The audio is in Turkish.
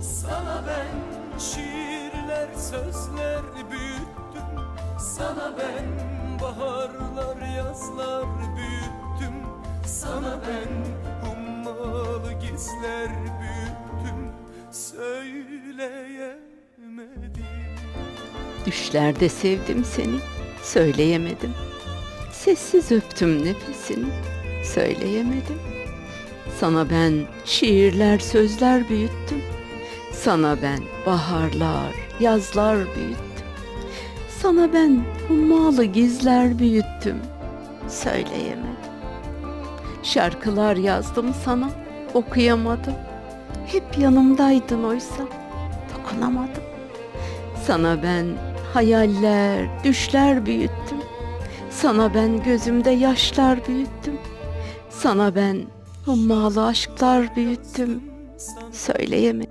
Sana ben şiirler sözler büyüttüm Sana ben baharlar yazlar büyüttüm Sana ben hummalı gizler büyüttüm Söyleyemedim Düşlerde sevdim seni, söyleyemedim. Sessiz öptüm nefesini, söyleyemedim. Sana ben şiirler, sözler büyüttüm. Sana ben baharlar, yazlar büyüttüm. Sana ben hummalı gizler büyüttüm, söyleyemedim. Şarkılar yazdım sana, okuyamadım. Hep yanımdaydın oysa, dokunamadım. Sana ben hayaller, düşler büyüttüm. Sana ben gözümde yaşlar büyüttüm. Sana ben hummalı aşklar büyüttüm. Söyleyemedim.